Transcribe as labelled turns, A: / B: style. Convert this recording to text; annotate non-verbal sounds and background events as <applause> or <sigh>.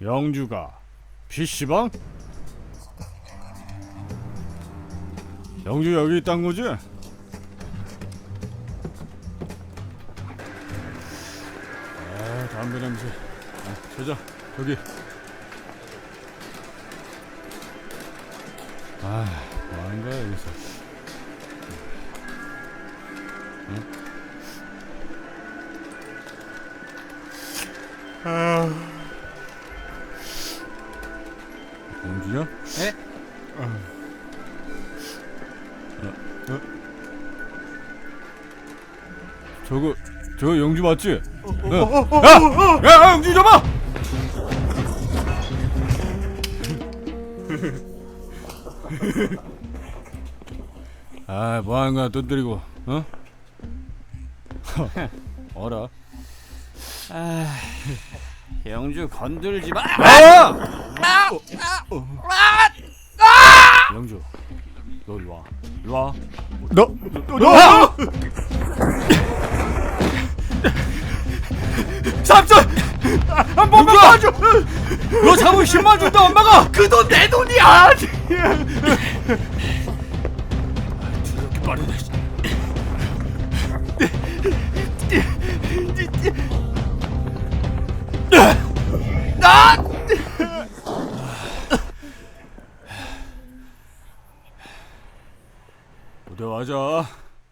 A: 영주가 PC방? 영주 여기 있단 거지? 아 담배 냄새. 아, 저자 저기. 아 뭐하는 거야 여기서 영주냐?
B: 네?
A: 저거 저거 영주 맞지? 야! 야! 야! 영주 잡아! <laughs> 아 뭐 하는 거야 또 때리고 어? <laughs> 어라
B: 영주 건들지 마.
A: 아! 영주 너 일로 와 일로 와 너! 너! 삼촌! 한 번만 봐줘! 너 잡으면 10만 준다 엄마가! 그 돈 내 돈이야! 이렇게 빠르네 부대 와자